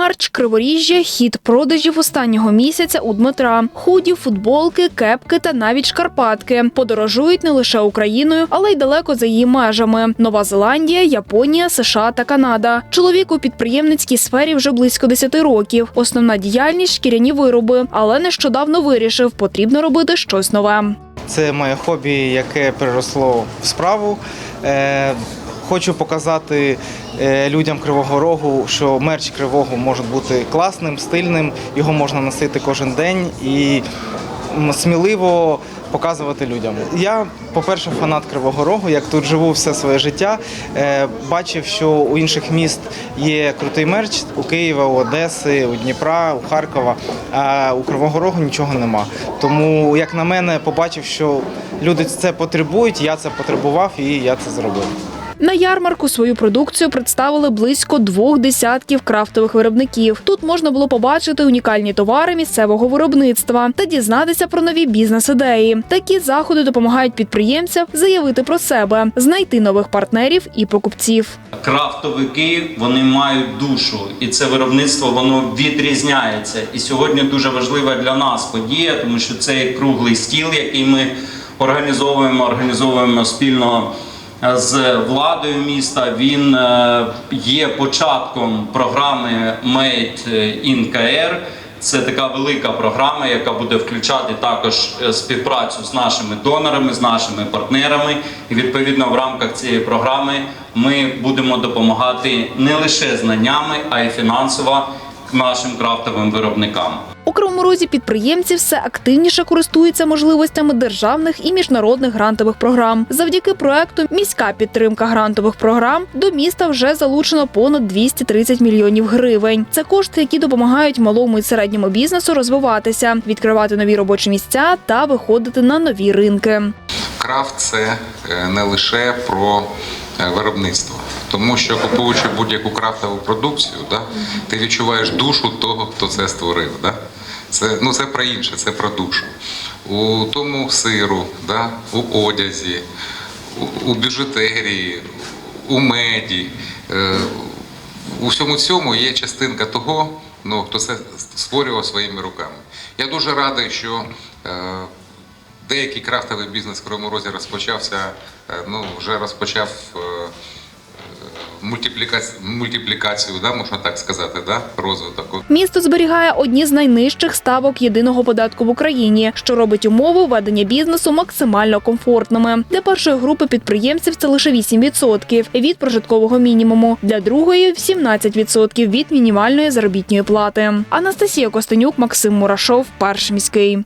Марч, Криворіжжя, хід продажів останнього місяця у Дмитра. Худі, футболки, кепки та навіть шкарпатки подорожують не лише Україною, але й далеко за її межами: Нова Зеландія, Японія, США та Канада. Чоловік у підприємницькій сфері вже близько 10 років. Основна діяльність шкіряні вироби, але нещодавно вирішив, потрібно робити щось нове. Це моє хобі, яке переросло в справу. Хочу показати е, людям Кривого Рогу, що мерч Кривого може бути класним, стильним, його можна носити кожен день і сміливо показувати людям. Я, по-перше, фанат Кривого Рогу, як тут живу все своє життя. Е, бачив, що у інших міст є крутий мерч у Києва, у Одеси, у Дніпра, у Харкова. А у Кривого Рогу нічого нема. Тому, як на мене, побачив, що люди це потребують, я це потребував і я це зробив. На ярмарку свою продукцію представили близько двох десятків крафтових виробників. Тут можна було побачити унікальні товари місцевого виробництва та дізнатися про нові бізнес-ідеї. Такі заходи допомагають підприємцям заявити про себе, знайти нових партнерів і покупців. Крафтовики вони мають душу, і це виробництво воно відрізняється. І сьогодні дуже важлива для нас подія, тому що цей круглий стіл, який ми організовуємо, організовуємо спільно з владою міста. Він е, є початком програми Made in KR. Це така велика програма, яка буде включати також е, співпрацю з нашими донорами, з нашими партнерами. І відповідно в рамках цієї програми ми будемо допомагати не лише знаннями, а й фінансово нашим крафтовим виробникам. У Кривому Розі підприємці все активніше користуються можливостями державних і міжнародних грантових програм. Завдяки проекту Міська підтримка грантових програм до міста вже залучено понад 230 мільйонів гривень. Це кошти, які допомагають малому і середньому бізнесу розвиватися, відкривати нові робочі місця та виходити на нові ринки. Крафт це е, не лише про е, виробництво, тому що купуючи будь-яку крафтову продукцію, да, ти відчуваєш душу того, хто це створив. Да? Це, ну, це про інше, це про душу. У тому сиру, да, у одязі, у, у біжутерії, у меді. Е, у всьому цьому є частинка того, ну, хто це створював своїми руками. Я дуже радий, що е, деякий крафтовий бізнес в Кривому Розі розпочався, е, ну, вже розпочав е, мультиплікацію, мультиплікацію да, можна так сказати, да, розвиток. Місто зберігає одні з найнижчих ставок єдиного податку в Україні, що робить умови ведення бізнесу максимально комфортними. Для першої групи підприємців це лише 8% від прожиткового мінімуму, для другої 17% від мінімальної заробітної плати. Анастасія Костенюк, Максим Мурашов, перший міський.